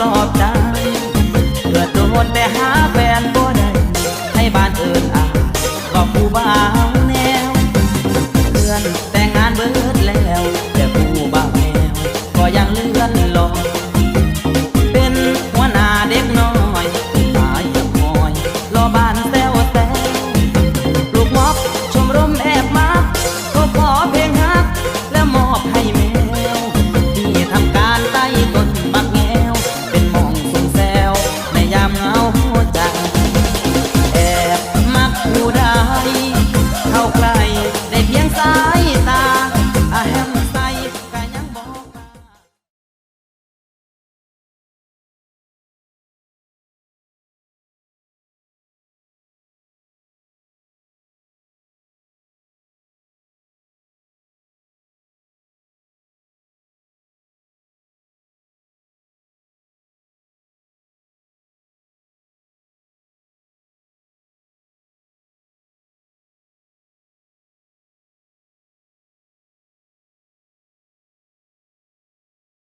ลอบใจเกิดโดนแต่หาแฟนบ่ได้ให้บ้านเอิญอาก็ผู้บ่าวแนวเพื่อน